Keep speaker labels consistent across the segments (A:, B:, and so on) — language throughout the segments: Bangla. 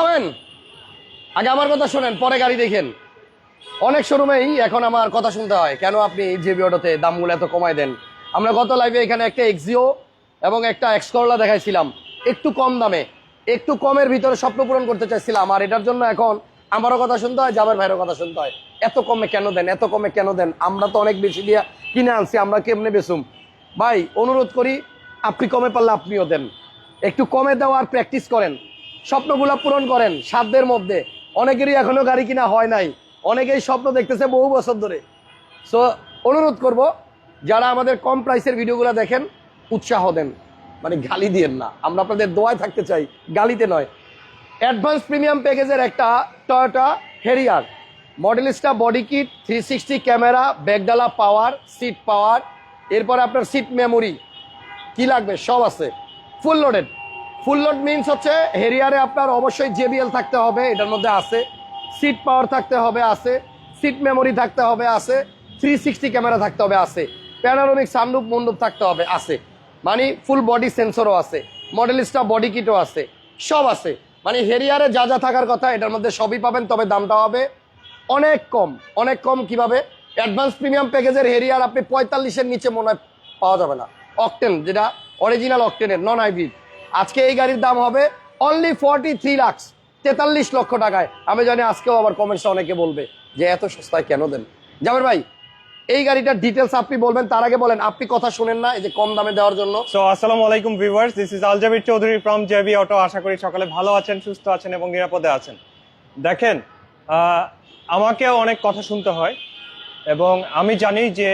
A: থামেন। আগে আমার কথা শোনেন, পরে গাড়ি দেখেন। অনেক শোরুমেই এখন আমার কথা শুনতে হয়, কেন আপনি জেবি অটোতে দামগুলো এত কমায় দেন? আমরা গত লাইভে এখানে একটা এক্সিও এবং একটা এক্সকরলা দেখাইছিলাম, একটু কম দামে। একটু কমের ভিতরে স্বপ্ন পূরণ করতে চাইছিলাম, আর এটার জন্য এখন আমারও কথা শুনতে হয়, জাবের ভাইয়েরও কথা শুনতে হয়। এত কমে কেন দেন, এত কমে কেন দেন? আমরা তো অনেক বেশি দিয়ে কিনে আনছি, আমরা কেমনে বেসুম ভাই, অনুরোধ করি, আপনি কমে পারলে আপনিও দেন। একটু কমে দেওয়ার প্র্যাকটিস করেন। স্বপ্নগুলো পূরণ করেন সাধ্যের মধ্যে। অনেকেরই এখনও গাড়ি কিনা হয় নাই। অনেকেই স্বপ্ন দেখতেছে বহু বছর ধরে। সো অনুরোধ করব, যারা আমাদের কম প্রাইসের ভিডিওগুলো দেখেন, উৎসাহ দেন। মানে গালি দিয়েন না। আমরা আপনাদের দোয়ায় থাকতে চাই, গালিতে নয়। অ্যাডভান্স প্রিমিয়াম প্যাকেজের একটা Toyota Harrier Modellista body kit three sixty camera ব্যাগডালা power seat power এরপরে আপনার সিট মেমোরি কি লাগবে? সব আছে। Full loaded full load means হচ্ছে হেরিয়ারে আপনার অবশ্যই জেবিএল থাকতে হবে, এটার মধ্যে আছে। সিট পাওয়ার থাকতে হবে, আছে। সিট মেমোরি থাকতে হবে, আছে। থ্রি সিক্সটি ক্যামেরা থাকতে হবে, আছে। প্যানারোমিক সানরূপ মণ্ডপ থাকতে হবে, আছে। মানে ফুল বডি সেন্সরও আছে। মডেলিস্টা বডি কিটও আছে। সব আছে। মানে হেরিয়ারে যা যা থাকার কথা, এটার মধ্যে সবই পাবেন, তবে দামটা হবে অনেক কম। অনেক কম কীভাবে? অ্যাডভান্স প্রিমিয়াম প্যাকেজের হেরিয়ার আপনি পঁয়তাল্লিশের নিচে মনে পাওয়া যাবে না। অকটেন যেটা অরিজিনাল অকটেনের নন হাইব্রিড আজকে এই গাড়ির দাম হবে অনলি ফর্টি থ্রি লাক্স তেতাল্লিশ লক্ষ টাকায়। আমি জানি আজকেও আবার কমেন্টসে অনেকে বলবে যে এত সস্তায় কেন দেন? জাবের ভাই, এই গাড়িটার ডিটেলস আপনি বলবেন, তার আগে বলেন, আপনি কথা শুনেন না, এই যে কম দামে দেওয়ার জন্য।
B: সো আসসালামু আলাইকুম viewers this is Aljabir Chowdhury from JB auto আশা করি সকালে ভালো আছেন, সুস্থ আছেন এবং নিরাপদে আছেন। দেখেন আমাকেও অনেক কথা শুনতে হয় এবং আমি জানি যে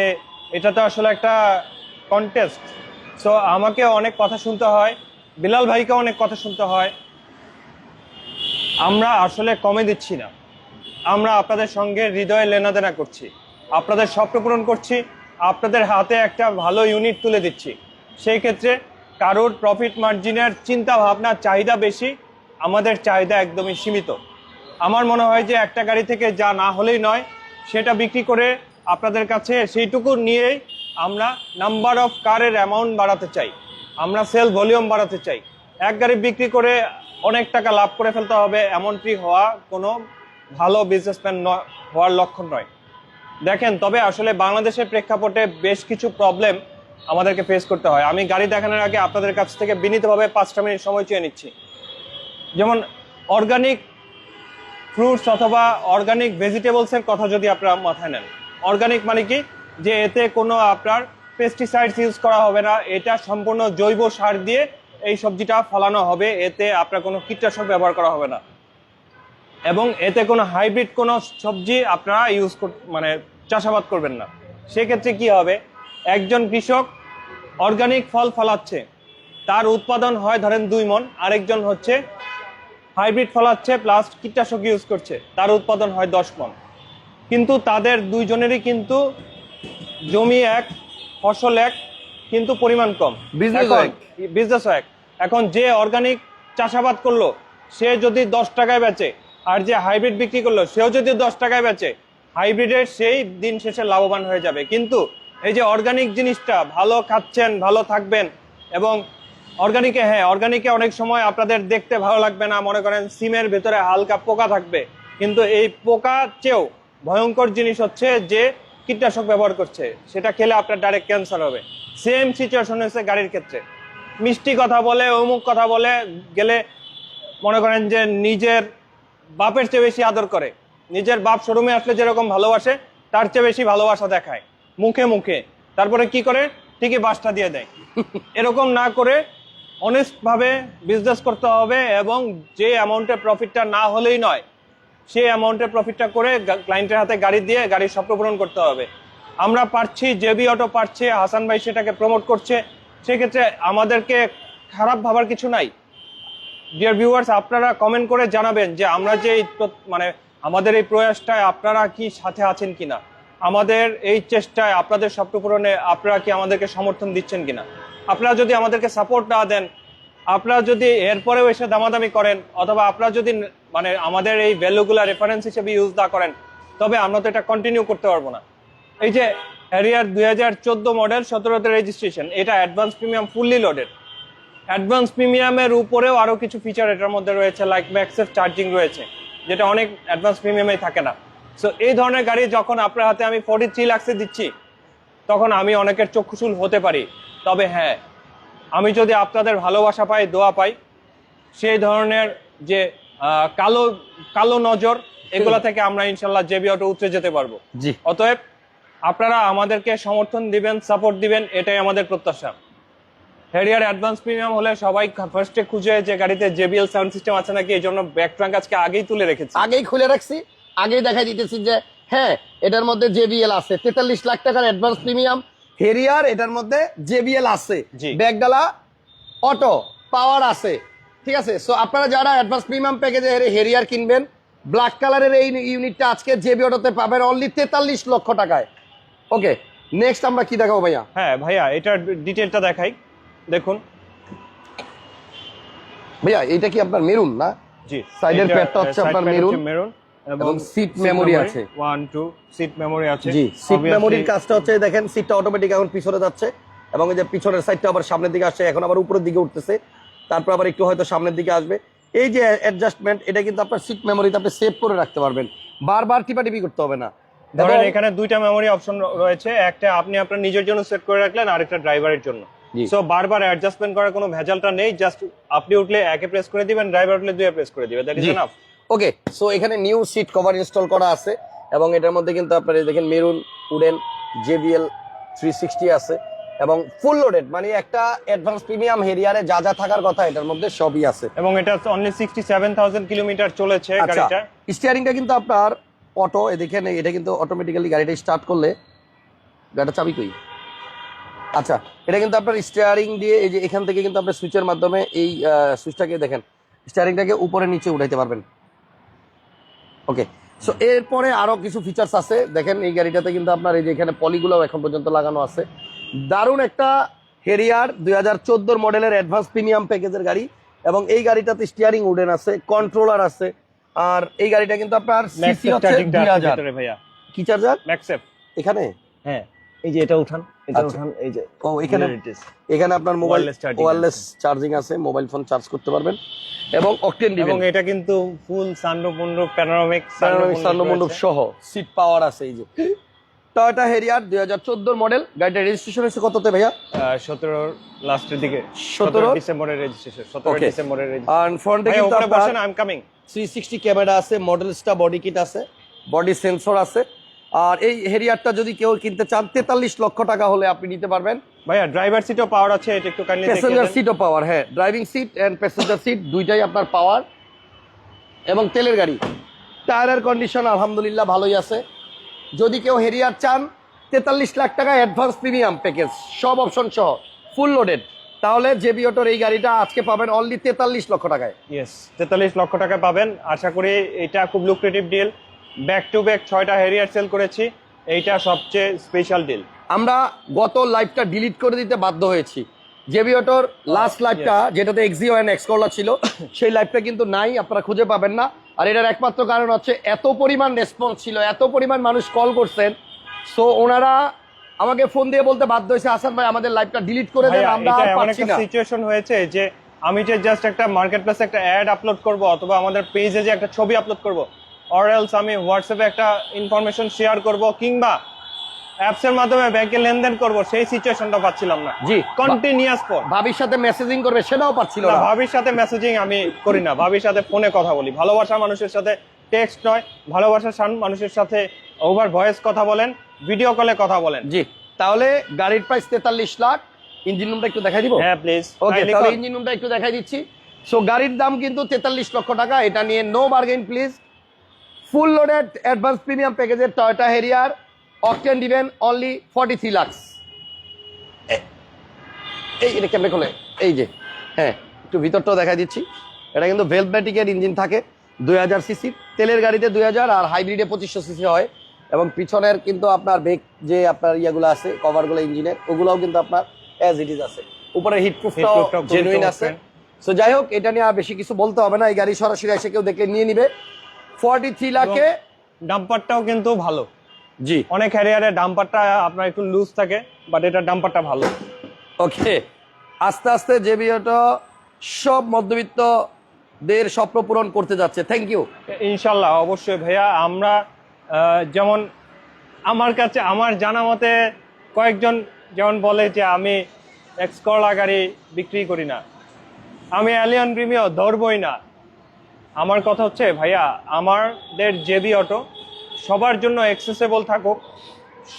B: এটা তো আসলে একটা কন্টেস্ট সো আমাকে অনেক কথা শুনতে হয় বিলাল ভাইকে অনেক কথা শুনতে হয়। আমরা আসলে কমে দিচ্ছি না। আমরা আপনাদের সঙ্গে হৃদয়ে লেনাদেনা করছি। আপনাদের স্বপ্ন পূরণ করছি। আপনাদের হাতে একটা ভালো ইউনিট তুলে দিচ্ছি। সেই ক্ষেত্রে কারোর প্রফিট মার্জিনের চিন্তা ভাবনা, চাহিদা বেশি। আমাদের চাহিদা একদমই সীমিত। আমার মনে হয় যে একটা গাড়ি থেকে যা না হলেই নয়, সেটা বিক্রি করে আপনাদের কাছে সেইটুকু নিয়েই আমরা নাম্বার অফ কারের অ্যামাউন্ট বাড়াতে চাই। আমরা সেল ভলিউম বাড়াতে চাই। এক গাড়ি বিক্রি করে অনেক টাকা লাভ করে ফেলতে হবে, এমনটি হওয়া কোনো ভালো বিজনেসম্যান হওয়ার লক্ষণ নয়। দেখেন, তবে আসলে বাংলাদেশের প্রেক্ষাপটে বেশ কিছু প্রবলেম আমাদেরকে ফেস করতে হয়। আমি গাড়ি দেখানোর আগে আপনাদের কাছ থেকে বিনীতভাবে পাঁচটা মিনিট সময় চেয়ে নিচ্ছি। যেমন অর্গানিক ফ্রুটস অথবা অর্গানিক ভেজিটেবলসের কথা যদি আপনারা মাথায় নেন। অর্গানিক মানে কি? যে এতে কোনো আপনার পেস্টিসাইডস ইউজ করা হবে না, এটা সম্পূর্ণ জৈব সার দিয়ে এই সবজিটা ফলানো হবে, এতে আপনার কোনো কীটনাশক ব্যবহার করা হবে না। এবং এতে কোনো হাইব্রিড কোনো সবজি আপনারা ইউজ মানে চাষাবাদ করবেন না। সেক্ষেত্রে কি হবে, একজন কৃষক অর্গানিক ফল ফলাচ্ছে, তার উৎপাদন হয় ধরেন দুই মন, আরেকজন হচ্ছে হাইব্রিড ফলাচ্ছে প্লাস কীটনাশক ইউজ করছে, তার উৎপাদন হয় দশ মন। কিন্তু তাদের দুইজনেরই কিন্তু জমি এক ফসল এক কিন্তু পরিমাণ কম। বিজনেস এক। এখন যে অর্গানিক চাষাবাদ করল সে যদি দশ টাকায় বেচে আর যে হাইব্রিড বিক্রি করল সেও যদি দশ টাকায় বেচে হাইব্রিডের সেই দিন শেষে লাভবান হয়ে যাবে। কিন্তু এই যে অর্গানিক জিনিসটা ভালো খাচ্ছেন ভালো থাকবেন এবং অর্গানিকে হ্যাঁ অর্গানিকে অনেক সময় আপনাদের দেখতে ভালো লাগবে না মনে করেন সিমের ভেতরে হালকা পোকা থাকবে। কিন্তু এই পোকা চেয়েও ভয়ঙ্কর জিনিস হচ্ছে যে কীটনাশক ব্যবহার করছে, সেটা খেলে আপনার ডাইরেক্ট ক্যান্সার হবে। সেম সিচুয়েশন হয়েছে গাড়ির ক্ষেত্রে। মিষ্টি কথা বলে, অমুক কথা বলে, গেলে মনে করেন যে নিজের বাপের চেয়ে বেশি আদর করে। নিজের বাপ শোরুমে আসলে যেরকম ভালোবাসে, তার চেয়ে বেশি ভালোবাসা দেখায়। মুখে মুখে। তারপরে কি করে? ঠিকই বাসটা দিয়ে দেয়। এরকম না করে অনেস্টভাবে বিজনেস করতে হবে এবং যে অ্যামাউন্টের প্রফিটটা না হলেই নয় সেই অ্যামাউন্টের প্রফিটটা করে ক্লায়েন্টের হাতে গাড়ি দিয়ে গাড়ির স্বপ্ন পূরণ করতে হবে। আমরা পারছি জেবি অটো পারছে, হাসান ভাই সেটাকে প্রমোট করছে। সেক্ষেত্রে আমাদেরকে খারাপ ভাবার কিছু নাই। ডিয়ার ভিউয়ার্স আপনারা কমেন্ট করে জানাবেন যে আমরা যে মানে আমাদের এই প্রয়াসটায় আপনারা কি সাথে আছেন কিনা? আমাদের এই চেষ্টায় আপনাদের স্বপ্ন পূরণে আপনারা কি আমাদেরকে সমর্থন দিচ্ছেন কিনা? আপনারা যদি আমাদেরকে সাপোর্ট না দেন, আপনারা যদি এরপরেও এসে দামাদামি করেন, অথবা আপনারা যদি মানে আমাদের এই ভ্যালুগুলা রেফারেন্স হিসেবে ইউজ না করেন, তবে আমরা তো এটা কন্টিনিউ করতে পারব না। এই যে হ্যারিয়ার দুই হাজার চোদ্দ মডেল সতেরোতে রেজিস্ট্রেশন এটা advance premium fully loaded advance প্রিমিয়ামের উপরেও আরও কিছু ফিচার এটার মধ্যে রয়েছে লাইক ম্যাক্সেফ চার্জিং রয়েছে, যেটা অনেক অ্যাডভান্স প্রিমিয়ামে থাকে না। সো এই ধরনের গাড়ি যখন আপনার হাতে আমি ফোর্টি থ্রি লাক্সে দিচ্ছি, তখন আমি অনেকের চক্ষুশুল হতে পারি। তবে হ্যাঁ আমি যদি আপনাদের ভালোবাসা পাই, দোয়া পাই, সেই ধরনের যে কালো কালো নজর এগুলা থেকে আমরা ইনশাল্লাহ জেবি অটো উতরে যেতে পারব।
A: জি।
B: অতএব আপনারা আমাদেরকে সমর্থন দিবেন সাপোর্ট দিবেন এটাই আমাদের প্রত্যাশা। হেরিয়ার অ্যাডভান্স প্রিমিয়াম হলে সবাই ফার্স্টে খুঁজে যে গাড়িতে জেবিএল সাউন্ড সিস্টেম আছে নাকি এই জন্য ব্যাক ট্রাঙ্ক আজকে আগেই তুলে রেখেছি।
A: আগেই খুলে রাখছি আগেই দেখাই দিতেছি যে হ্যাঁ এটার মধ্যে জেবিএল আছে তেতাল্লিশ লাখ টাকার অ্যাডভান্স প্রিমিয়াম হেরিয়ার এটার মধ্যে জেবিএল আছে।
B: জি।
A: ব্যাগডালা অটো পাওয়ার আছে। ঠিক আছে? সো আপনারা যারা অ্যাডভান্স প্রিমিয়াম প্যাকেজে হেরিয়ার কিনবেন ব্ল্যাক কালারের এই ইউনিটটা আজকে জেবি অটোতে পাবেন অনলি তেতাল্লিশ লক্ষ টাকায়। ওকে নেক্সট আমরা কি দেখাবো ভাইয়া?
B: হ্যাঁ ভাইয়া এটার ডিটেলটা দেখাই। দেখুন।
A: ভাইয়া এটা কি আপনার মেরুন না?
B: জি
A: এর প্যাডটা হচ্ছে আপনার মেরুন
B: মেরুন
A: এবং seat memory আছে।
B: ওয়ান টু সিট মেমোরি আছে।
A: জি সিট মেমোরির কাজটা হচ্ছে দেখেন সিটটা অটোমেটিক এখন পিছনে যাচ্ছে এবং এই যে পিছনের সাইডটা আবার সামনের দিকে আসছে এখন আবার উপরের দিকে উঠতেছে। তারপর আবার একটু হয়তো সামনের দিকে আসবে। এই যে অ্যাডজাস্টমেন্ট এটা কিন্তু আপনার সিট মেমোরিতে আপনি সেভ করে রাখতে পারবেন। বারবার টিপাটিপি করতে হবে না।
B: ধরেন এখানে দুইটা মেমোরি অপশন রয়েছে। একটা আপনি আপনার নিজের জন্য সেট করে রাখলেন আর একটা ড্রাইভারের জন্য সো বারবার অ্যাডজাস্টমেন্ট করার কোনো ভেজালটা নেই জাস্ট আপনি উঠলে একে প্রেস করে দিবেন ড্রাইভার উঠলে দুয়ে প্রেস করে দিবে that is enough
A: okay so এখানে নিউ সিট কভার ইনস্টল করা আছে। এবং এটার মধ্যে কিন্তু আপনার দেখেন maroon wooden JBL three sixty আছে। এবং ফুল লোডেড মানে একটা অ্যাডভান্স প্রিমিয়াম হেরিয়ারে যা যা থাকার কথা এটার মধ্যে সবই আছে।
B: এবং এটা only sixty seven thousand kilometre চলেছে
A: আচ্ছা
B: গাড়িটা
A: স্টিয়ারিংটা কিন্তু আপনার অটো দেখেন এটা কিন্তু অটোমেটিক্যালি গাড়িটা স্টার্ট করলে গাড়িটা চাবি কই? আচ্ছা এটা কিন্তু আপনার স্টিয়ারিং দিয়ে এই যে এখান থেকে কিন্তু আপনার সুইচের মাধ্যমে এই সুইচটাকে দেখেন স্টিয়ারিংটাকে উপরে নিচে উঠাইতে পারবেন। ওকে সো এরপরে আরও কিছু ফিচার্স আছে। দেখেন এই গাড়িটাতে কিন্তু আপনার এই যে এখানে পলিগুলো এখন পর্যন্ত লাগানো আছে। দারুণ একটা হেরিয়ার দুই হাজার চোদ্দোর মডেলের অ্যাডভান্স প্রিমিয়াম প্যাকেজের গাড়ি এবং এই গাড়িটাতে স্টিয়ারিং উডেন আছে কন্ট্রোলার আছে আর এই গাড়িটা কিন্তু আপনার সিসি হচ্ছে দুই হাজার। কি চার্জার
B: ম্যাক্সেপ
A: এখানে?
C: হ্যাঁ। এই যে এটা উঠান এটা
A: আচ্ছা।
C: উঠান এই যে
A: ও এখানে. এখানে আপনার মোবাইল ওয়্যারলেস চার্জিং আছে। মোবাইল ফোন চার্জ করতে পারবেন। এবং অকটেন দিবেন
B: এবং এটা কিন্তু ফুল সানরুফ মুন্ডুপ প্যানোরামিক
A: মণ্ডপ সহ। সিট পাওয়ার আছে এই যে। টয়োটা হেরিয়ার দুই হাজার চোদ্দোর মডেল গাড়িটা রেজিস্ট্রেশন হয়েছে কততে ভাইয়া?
B: সতেরো লাস্টের দিকে সতেরো? ডিসেম্বরের রেজিস্ট্রেশন সতেরো ডিসেম্বরের
A: আর ফ্রন্টে কিন্তু আপনার
B: I am coming
A: three sixty camera আছে মডেল বডি কিট আছে বডি সেন্সর আছে। আর এই হেরিয়ারটা যদি কেউ কিনতে চান তেতাল্লিশ লক্ষ টাকা হলে আপনি নিতে পারবেন।
B: ভাইয়া ড্রাইভার সিটও পাওয়ার আছে এটা একটু কাইন্ডলি
A: প্যাসেঞ্জার সিটও পাওয়ার হ্যাঁ। Driving seat and passenger seat দুইটাই আপনার পাওয়ার এবং তেলের গাড়ি। টায়ারের কন্ডিশন আলহামদুলিল্লাহ ভালোই আছে। যদি কেউ হেরিয়ার চান তেতাল্লিশ লাখ টাকা অ্যাডভান্স প্রিমিয়াম প্যাকেজ সব অপশন সহ ফুল লোডেড তাহলে জেবি অটোর এই গাড়িটা আজকে পাবেন অনলি তেতাল্লিশ লক্ষ টাকায়।
B: ইয়েস তেতাল্লিশ লক্ষ টাকা পাবেন। আশা করি এটা খুব lucrative deal back to back ছয়টা হেরিয়ার সেল করেছি। এইটা সবচেয়ে স্পেশাল ডিল
A: আমরা গত লাইভটা ডিলিট করে দিতে বাধ্য হয়েছি। জেবি অটোর লাস্ট লাইভটা যেটাতে এক্সিও অ্যান্ড এক্সকোলা ছিল সেই লাইভটা কিন্তু নাই আপনারা খুঁজে পাবেন না। আর এটার একমাত্র কারণ হচ্ছে এত পরিমাণ রেসপন্স ছিল এত পরিমাণ মানুষ কল করছেন। সো ওনারা আমাকে ফোন দিয়ে বলতে বাধ্য হয়েছে আসান ভাই আমাদের লাইভটা ডিলিট করে দেন আমরা আর পারছি না।
B: সিচুয়েশন হয়েছে যে আমি যে জাস্ট একটা মার্কেট প্লেসে একটা অ্যাড আপলোড করব অথবা আমাদের পেজে যে একটা ছবি আপলোড করব অর এলস আমি হোয়াটসঅ্যাপে একটা ইনফরমেশন শেয়ার করব কিংবা অ্যাপসের মাধ্যমে ব্যাংকে লেনদেন করব সেই সিচুয়েশনটা পাচ্ছিলাম না।
A: জি
B: কন্টিনিউয়াস ফোন
A: ভাবির সাথে মেসেজিং করবে সেটাও পাচ্ছিল
B: না ভাবির সাথে মেসেজিং আমি করি না। ভাবির সাথে ফোনে কথা বলি। ভালোবাসা মানুষের সাথে টেক্সট নয় ভালোবাসার মানুষের সাথে ওভার ভয়েস কথা বলেন ভিডিও কলে কথা বলেন।
A: জি তাহলে গাড়ির প্রাইস তেতাল্লিশ লাখ ইঞ্জিন রুমটা একটু দেখাই দিব?
B: হ্যাঁ প্লিজ
A: ওকে তাহলে ইঞ্জিন রুমটা একটু দেখাই দিচ্ছি। সো গাড়ির দাম কিন্তু তেতাল্লিশ লক্ষ টাকা এটা নিয়ে no bargain please full loaded advance premium প্যাকেজের টয়োটা হেরিয়ার অকটেন দিবেন অনলি ফর্টি থ্রি লাক্স এই এটা কেমনে খোলে এই যে হ্যাঁ একটু ভিতরটাও দেখাই দিচ্ছি। এটা কিন্তু ভেলভেটিকের ইঞ্জিন থাকে দুই হাজার সিসি তেলের গাড়িতে দুই হাজার আর হাইব্রিডে পঁচিশশো সিসি হয়। এবং পিছনের কিন্তু আপনার বেগ যে আপনার ইয়াগুলো আছে কভারগুলো ইঞ্জিনের ওগুলোও কিন্তু আপনার অ্যাজ ইট ইজ আছে। উপরে হিটপ্রুফটাও জেনুইন আছে। সো যাই হোক এটা নিয়ে আর বেশি কিছু বলতে হবে না। এই গাড়ি সরাসরি এসে কেউ দেখে নিয়ে নিবে। ফর্টি থ্রি লাখে
B: ডাম্পারটাও কিন্তু ভালো।
A: জি।
B: অনেক হ্যারিয়ারের ডাম্পারটা আপনার একটু লুজ থাকে বাট এটা ডাম্পারটা ভালো।
A: ওকে আস্তে আস্তে জেবি অটো সব মধ্যবিত্তদের স্বপ্ন পূরণ করতে যাচ্ছে। থ্যাংক ইউ
B: ইনশাল্লাহ অবশ্যই ভাইয়া আমরা যেমন আমার কাছে আমার জানা মতে কয়েকজন যেমন বলে যে আমি এক্সকলা গাড়ি বিক্রি করি না। আমি অ্যালিয়ন প্রিমিও ধরবই না। আমার কথা হচ্ছে ভাইয়া আমাদের জেবি অটো সবার জন্য অ্যাক্সেসেবল থাকুক।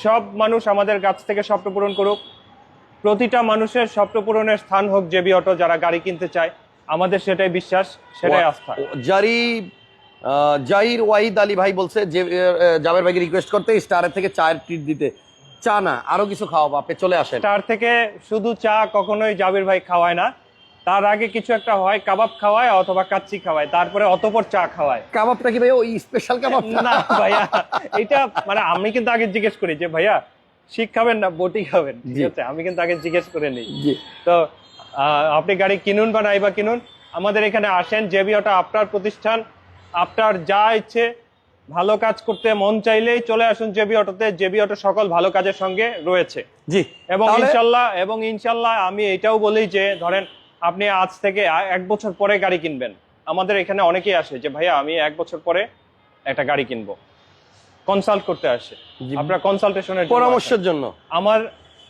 B: সব মানুষ আমাদের কাছ থেকে স্বপ্ন পূরণ করুক। প্রতিটা মানুষের স্বপ্ন পূরণের স্থান হোক জেবি অটো যারা গাড়ি কিনতে চায়। আমাদের সেটাই বিশ্বাস সেটাই আস্থা।
A: জারি জাহির ওয়াহিদ আলী ভাই বলছে যে জাবের ভাইকে রিকোয়েস্ট করতে স্টারের থেকে চায়ের ট্রিট দিতে। চা না আরও কিছু খাওয়াবো আপনি চলে আসেন।
B: তার থেকে শুধু চা কখনোই জাবির ভাই খাওয়ায় না। তার আগে কিছু একটা হয় কাবাব খাওয়ায় অথবা কাচ্চি খাওয়ায় তারপরে অতপর চা খাওয়ায়।
A: কাবাবটা কি ভাই ওই স্পেশাল কাবাব?
B: না ভাইয়া এটা মানে আমি কিন্তু আগে জিজ্ঞেস করি যে ভাইয়া শিখ খাবেন না বটি খাবেন? ঠিক আছে আমি কিন্তু আগে জিজ্ঞেস করে নিই। তো আপনি গাড়ি কিনুন বা নাই বা কিনুন আমাদের এখানে আসেন জেবি ওটা আপনার প্রতিষ্ঠান আপনার যা ইচ্ছে ভালো কাজ করতে মন চাইলেই চলে আসুন জেবি অটোতে জেবি অটো সকল ভালো কাজের সঙ্গে রয়েছে।
A: জি
B: এবং ইনশাল্লাহ এবং ইনশাল্লাহ আমি এটাও বলি যে ধরেন আপনি আজ থেকে এক বছর পরে গাড়ি কিনবেন। আমাদের এখানে অনেকেই আসে যে ভাইয়া আমি এক বছর পরে একটা গাড়ি কিনবো। কনসাল্ট করতে আসে। আপনার কনসালটেশনের
A: পরামর্শের জন্য।
B: আমার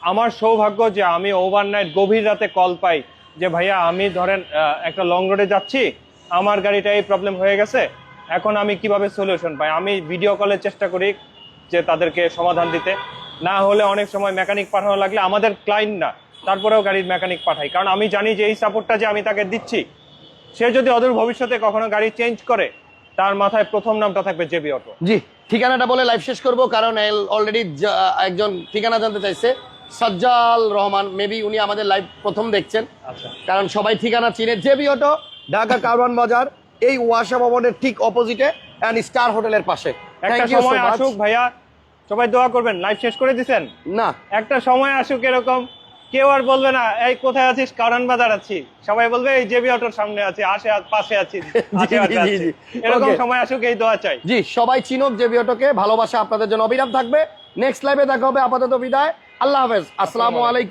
B: আমার সৌভাগ্য যে আমি ওভারনাইট গভীর রাতে কল পাই যে ভাইয়া আমি ধরেন একটা লং রোডে যাচ্ছি আমার গাড়িটা এই প্রবলেম হয়ে গেছে এখন আমি কীভাবে সলিউশন পাই? আমি ভিডিও কলের চেষ্টা করি যে তাদেরকে সমাধান দিতে। না হলে অনেক সময় মেকানিক পাঠানো লাগলে আমাদের ক্লায়েন্ট না। তারপরেও গাড়ির মেকানিক পাঠাই। কারণ আমি জানি যে এই সাপোর্টটা যে আমি তাকে দিচ্ছি সে যদি অদূর ভবিষ্যতে কখনো গাড়ি চেঞ্জ করে তার মাথায় প্রথম নামটা থাকবে জেবি অটো।
A: জি ঠিকানাটা বলে লাইভ শেষ করব কারণ অলরেডি একজন ঠিকানা জানতে চাইছে সজ্জাল রহমান মেবি উনি আমাদের লাইভ প্রথম দেখছেন।
B: আচ্ছা।
A: কারণ সবাই ঠিকানা চিনে জেবি অটো ঢাকা কারওয়ান বাজার এই ওয়াসা ভবনের ঠিক অপোজিটে অ্যান্ড স্টার হোটেলের পাশে।
B: একটা সময় আসুক ভাইয়া সবাই দোয়া করবেন লাইভ শেষ করে দিছেন?
A: না।
B: একটা সময় আসুক এরকম কেউ আর বলবে না এই কোথায় আছিস? কারণ বাজার আছি। সবাই বলবে এই জেবি অটোর সামনে আছি আসে পাশে আছি। এরকম সময় আসুক এই দোয়া চাই।
A: জি সবাই চিনুক জেবি অটোকে ভালোবাসা আপনাদের জন্য অবিরাম থাকবে। নেক্সট লাইভে দেখা হবে আপাতত বিদায়। আল্লাহ হাফেজ। আসসালামু আলাইকুম।